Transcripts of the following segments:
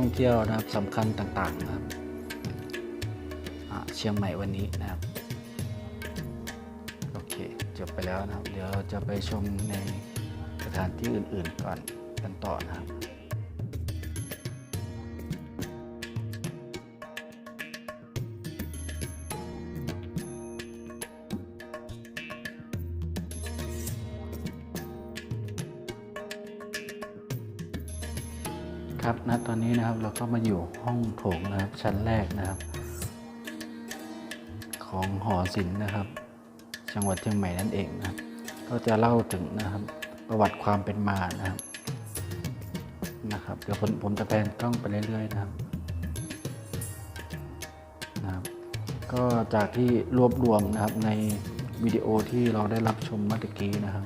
ท่องเที่ยวนะครับสำคัญต่างๆนะครับเชียงใหม่วันนี้นะครับโอเคจบไปแล้วนะครับ เดี๋ยวจะไปชมในสถานที่อื่นๆก่อนกันต่อนะครับ นี้นะครับเราก็มาอยู่ห้องโถงนะครับชั้นแรกนะครับ ของหอศิลป์นะครับ จังหวัดเชียงใหม่นั่นเองนะครับ ก็จะเล่าถึงนะครับประวัติความเป็นมานะครับนะครับ เดี๋ยวผมผมจะแพนกล้องไปเรื่อยๆนะครับนะครับ ก็จากที่รวบรวมนะครับในวิดีโอที่เราได้รับชมเมื่อกี้นะครับ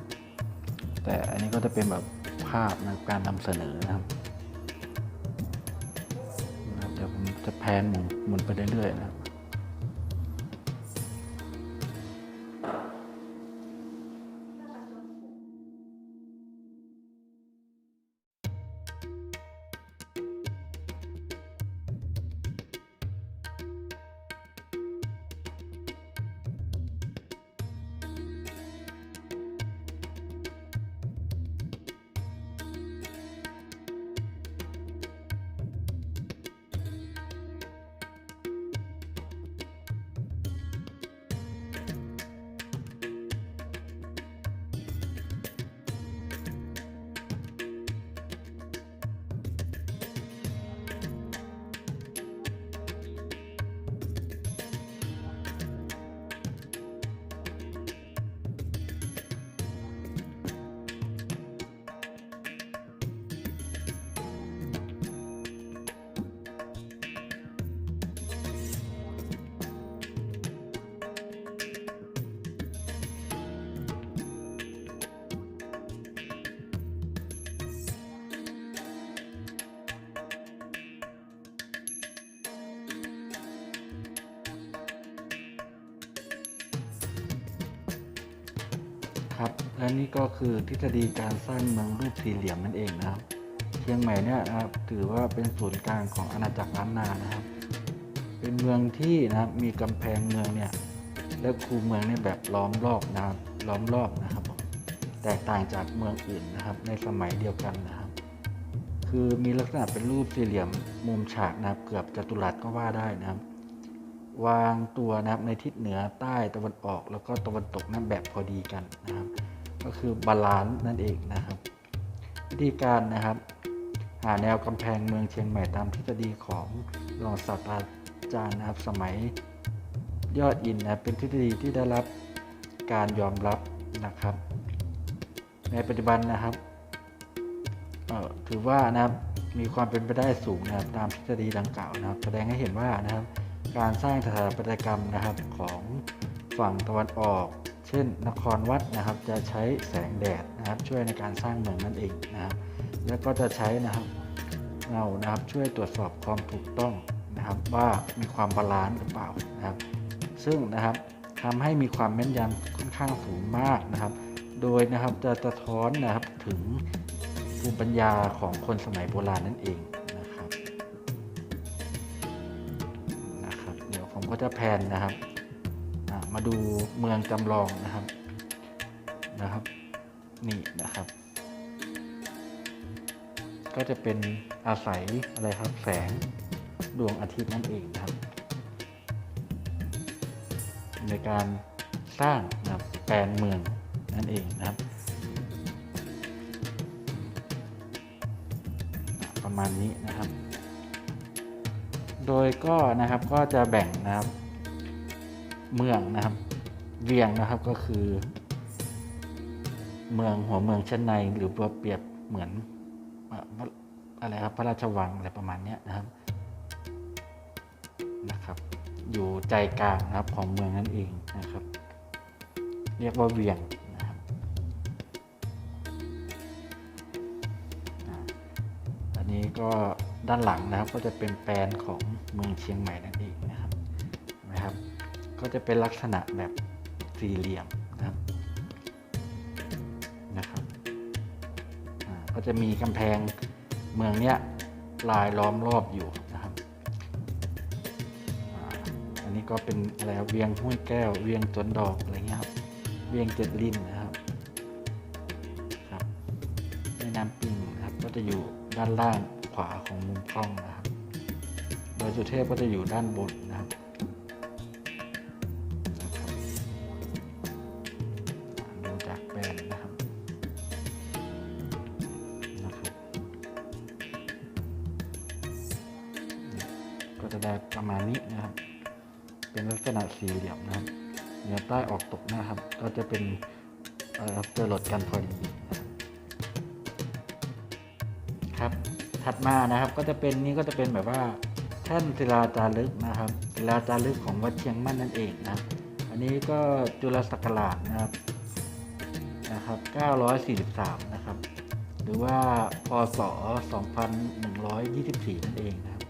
แต่อันนี้ก็จะเป็นแบบภาพนะการนำเสนอนะครับ แพนหมุนหมุนไปเรื่อยๆนะ ครับครับ และนี่ก็คือทฤษฎีการสร้างเมืองรูปสี่เหลี่ยมนั่นเองนะครับ เชียงใหม่เนี่ยนะครับถือว่าเป็นศูนย์กลางของอาณาจักรล้านนานะครับ เป็นเมืองที่นะครับมีกำแพงเมืองเนี่ยและคูเมืองเนี่ยแบบล้อมรอบนะครับล้อมรอบนะครับแตกต่างจากเมืองอื่นนะครับ ในสมัยเดียวกันนะครับ คือมีลักษณะเป็นรูปสี่เหลี่ยมมุมฉากนะครับ เกือบจัตุรัสก็ว่าได้นะครับ วางตัวนะครับในทิศเหนือใต้ตะวันออก แล้วก็ตะวันตกนั้นแบบพอดีกันนะครับ ก็คือบาลานซ์นั่นเองนะครับ วิธีการนะครับ หาแนวกำแพงเมืองเชียงใหม่ตามทฤษฎีของรองศาสตราจารย์นะครับ สมัยยอดอินนะเป็นทฤษฎีที่ได้รับการยอมรับนะครับ ในปัจจุบันนะครับออถือว่านะครับมีความเป็นไปได้สูงนะครับตามทฤษฎีดังกล่าวนะครับ แสดงให้เห็นว่านะครับ การสร้างสถาปัตยกรรมนะครับของฝั่งตะวันออก เช่น นครวัดนะครับ จะใช้แสงแดดนะครับ ช่วยในการสร้างเมืองนั่นเองนะครับแล้วก็จะใช้นะครับเงานะครับช่วยตรวจสอบความถูกต้องนะครับ ว่ามีความบาลานซ์หรือเปล่านะครับ ซึ่งนะครับทำให้มีความแม่นยำค่อนข้างสูงมากนะครับ โดยนะครับจะสะท้อนนะครับถึงภูมิปัญญาของคนสมัยโบราณนั่นเอง ก็จะแพนนะครับ มาดูเมืองจำลองนะครับนะครับ นี่นะครับ ก็จะเป็นอาศัยอะไรครับแสงดวงอาทิตย์นั่นเองนะครับ ในการสร้างนะครับแปลนเมืองนั่นเองนะครับ ประมาณนี้นะครับ โดยก็นะครับก็จะแบ่งนะครับ เมืองนะครับ เวียงนะครับก็คือ เมืองหัวเมืองชั้นในหรือตัวเปรียบเหมือนอะไรครับพระราชวังอะไรประมาณนี้นะครับนะครับ อยู่ใจกลางนะครับของเมืองนั่นเองนะครับ เรียกว่าเวียงนะครับอันนี้ก็ ด้านหลังนะครับก็จะเป็นแปลนของเมืองเชียงใหม่นั่นเองนะครับนะครับ ก็จะเป็นลักษณะแบบสี่เหลี่ยมนะครับนะครับก็จะมีกำแพงเมืองเนี้ยลายล้อมรอบอยู่นะครับอันนี้ก็เป็นอะไรเวียงห้วยแก้ว เวียงสวนดอกอะไรเงี้ยครับ เวียงเจ็ดลินนะครับครับแม่น้ำปิงนะครับก็จะอยู่ด้านล่าง ขวาของมุมกล้องนะครับโดยสุเทพก็จะอยู่ด้านบนนะครับดูจากแบรนนะครับนะครับ ก็จะได้ประมาณนี้นะครับ เป็นลักษณะสี่เหลี่ยมนะครับเหนือใต้ออกตกนะครับ ก็จะเป็นเอ่อเจอรถกันพอดีนะครับ ถัดมานะครับก็จะเป็นนี่ก็จะเป็นแบบว่าแท่นศิลาจารึกนะครับศิลาจารึกของวัดเชียงมั่นนั่นเองนะอันนี้ก็จุลศักราชนะครับนะครับ 943 นะครับ หรือว่าพศ 2124 นั่นเองนะครับ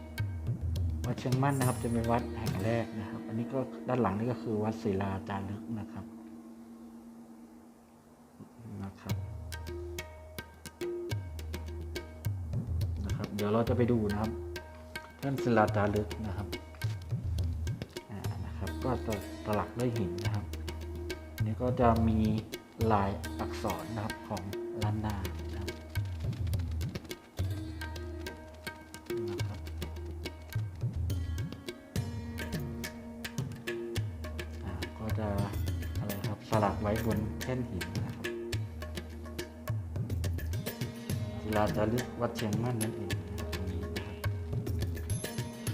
วัดเชียงมั่นนะครับจะเป็นวัดแห่งแรกนะครับ อันนี้ก็ด้านหลังนี่ก็คือวัดศิลาจารึกนะครับ ดี๋ยวเราจะไปดูนะครับท่านศิลาจารึกนะครับนะครับ ก็จะตลักด้วยหินนะครับนนี้ก็จะมีลายอักษรนะครับของล้านนานะครับนะครับก็จะอะไรครับสลักไว้บนแท่นหินนะครับศิลาจารึกวัดเชียงมั่นนั่นเอง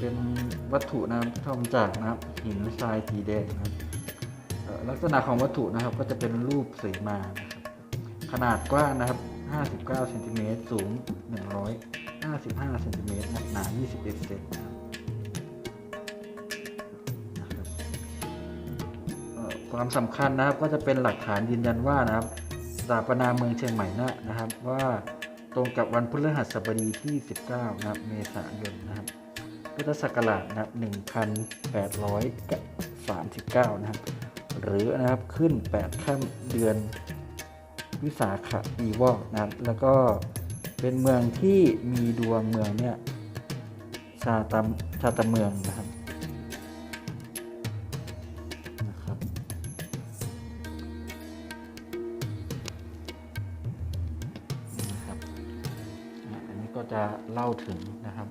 เป็นวัตถุนะครับที่ทำจากนะครับหินทรายสีแดงนะครับลักษณะของวัตถุนะครับก็จะเป็นรูปเสมานะครับขนาดกว้างนะครับ 59 เซนติเมตร สูง 155 เซนติเมตร หนักหนา21 เซนนะครับนะครับความสำคัญนะครับก็จะเป็นหลักฐานยืนยันว่านะครับสถาปนาเมืองเชียงใหม่นะนะครับว่าตรงกับวันพฤหัสบดีที่ 19 นะครับ เมษายนนะครับ พุทธศักราชนะครับ1839 นะครับ หรือนะครับขึ้น8ค่ำเดือนวิสาขปีวอกนะครับ แล้วก็เป็นเมืองที่มีดวงเมืองเนี่ยชาตามชาตาเมืองนะครับนะครับ นะครับ อันนี้ก็จะเล่าถึงนะครับ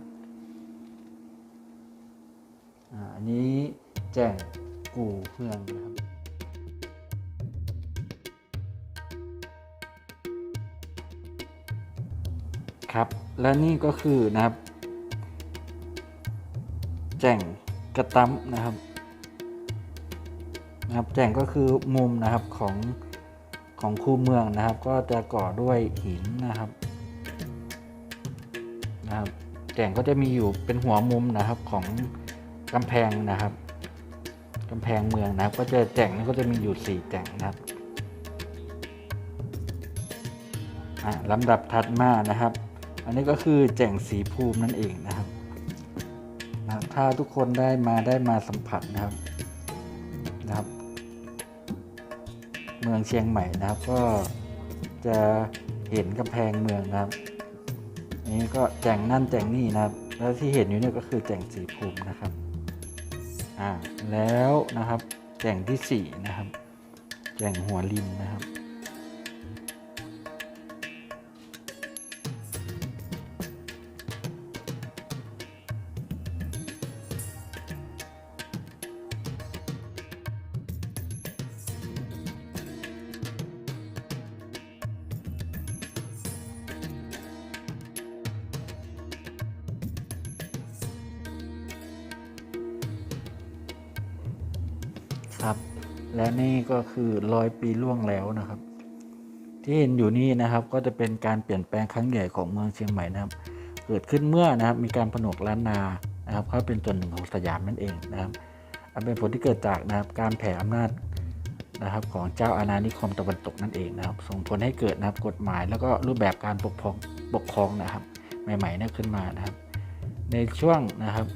อันนี้แจ้งกู่เมืองนะครับครับ และนี่ก็คือนะครับ แจ่งกระตั้มนะครับนะครับแจ่งก็คือมุมนะครับของของคูเมืองนะครับ ก็จะก่อด้วยหินนะครับนะครับแจ่งก็จะมีอยู่เป็นหัวมุมนะครับของ กำแพงนะครับกำแพงเมืองนะครับ ก็จะแจ่งนี่ก็จะมีอยู่สี่แจ่งนะครับอะลำดับถัดมานะครับ อันนี้ก็คือแจ่งสีภูมินั่นเองนะครับนะครับถ้าทุกคนได้มาได้มาสัมผัสนะครับนะครับ เมืองเชียงใหม่นะครับ ก็จะเห็นกำแพงเมืองนะครับอันนี้ก็แจ่งนั่นแจ่งนี่นะครับ แล้วที่เห็นอยู่เนี่ยก็คือแจ่งสีภูมินะครับ อ่าแล้วนะครับแจ่งที่สี่นะครับแจ่งหัวลินนะครับ นี่ก็คือร้อยปีล่วงแล้วนะครับ ที่เห็นอยู่นี่นะครับก็จะเป็นการเปลี่ยนแปลงครั้งใหญ่ของเมืองเชียงใหม่นะครับ เกิดขึ้นเมื่อนะครับมีการผนวกล้านนานะครับเข้าเป็นส่วนหนึ่งของสยามนั่นเองนะครับอันเป็นผลที่เกิดจากนะครับการแผ่อำนาจนะครับของเจ้าอาณานิคมตะวันตกนั่นเองนะครับ ส่งผลให้เกิดนะครับกฎหมายแล้วก็รูปแบบการปกครองปกครองนะครับ ใหม่ๆนี่ขึ้นมานะครับ ในช่วงนะครับ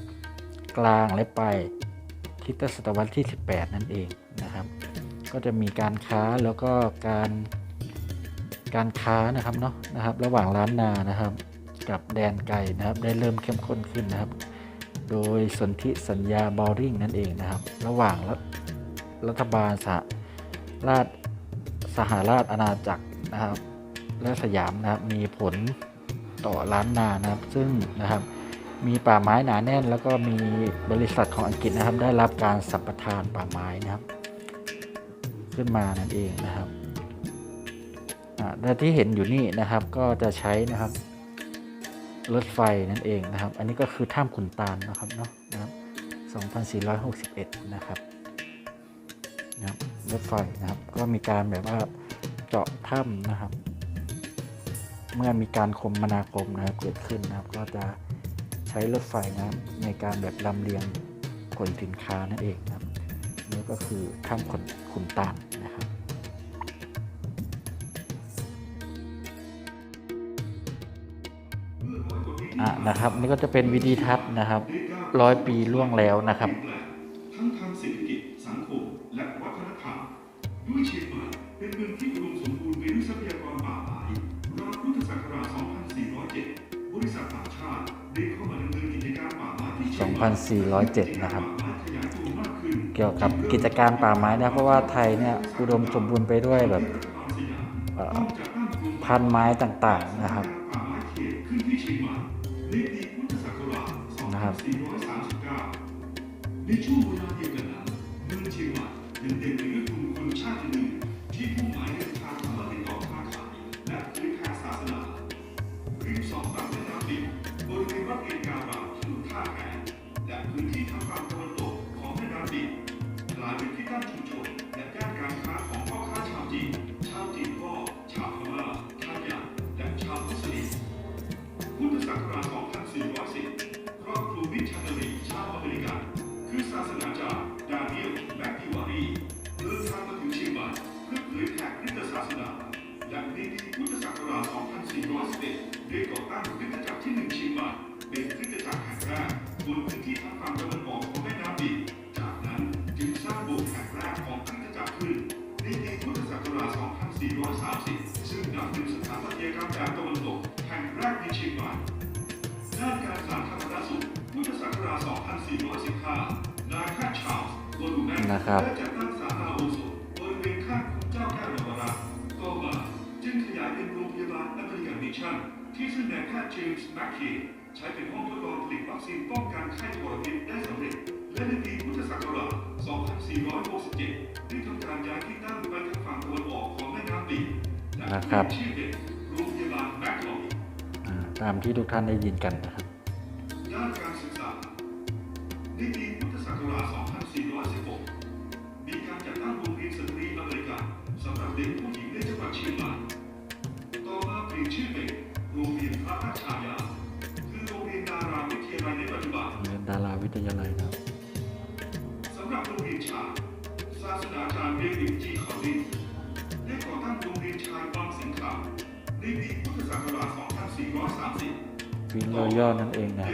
กลางและปลายคิตศตวรรษที่ 18 นั่นเองนะครับ ก็จะมีการค้าแล้วก็การการค้านะครับเนาะนะครับ ระหว่างล้านนานะครับ กับแดนไกลนะครับ ได้เริ่มเข้มข้นขึ้นนะครับ โดยสนธิสัญญาบอริงนั่นเองนะครับ ระหว่างรัฐรัฐบาลสหราชสหราชอาณาจักรนะครับ และสยามนะครับมีผลต่อล้านนานะครับ ซึ่งนะครับมีป่าไม้หนาแน่น แล้วก็มีบริษัทของอังกฤษนะครับ ได้รับการสัมปทานป่าไม้นะครับ ขึ้นมานั่นเองนะครับและที่เห็นอยู่นี่นะครับก็จะใช้นะครับรถไฟนั่นเองนะครับ อันนี้ก็คือถ้ำขุนตาลนะครับเนาะนะครับ 2461 นะครับนะครับรถไฟนะครับก็มีการแบบว่าเจาะถ้ำนะครับ เมื่อมีการคมนาคมนะครับเกิดขึ้นนะครับ ก็จะใช้รถไฟนะในการแบบลำเลียงขนสินค้านั่นเอง นะครับนี่ก็คือถ้ำขุนขุนตาลนะครับอะนะครับ นี่ก็จะเป็นวิดีทัศน์นะครับร้อยปีล่วงแล้วนะครับทั้งทางเศรษฐกิจสังคมและวัฒนธรรมด้วยเชียงใหม่เป็นเมืองที่อุดมสมบูรณ์ไปด้วยทรัพยากรป่าไม้ราวพุทธศักราช 2407 บริษัทต่างชาติได้เข้ามาดำเนินกิจการป่าไม้ที่เชียงใหม่2407 นะครับ เกี่ยวกับกิจการป่าไม้นะเพราะว่าไทยเนี่ยอุดมสมบูรณ์ไปด้วยแบบพันไม้ต่างๆนะครับนะครับในช่วง ครับได้จัดตั้งศาลาโอสถบริเวณข้างคุ้มเจ้าแก้วนวรัตน์ต่อมาจึงขยายเป็นโรงพยาบาลอเมริกันมิชชั่น ที่ซึ่งนายแพทย์เจมส์แมคเคย์ใช้เป็นห้องทดลองผลิตวัคซีนป้องกันไข้ทรพิษได้สำเร็จ และในปีพุทธศักราช 2467 ได้ทำการย้ายที่ตั้งไปทางฝั่งตะวันออกของแม่น้ำปิงและนะครับชื่อเป็นโรงพยาบาลแมคลออ่าตามที่ทุกท่านได้ยินกันนะครับ มือย่อนั่นเองนะ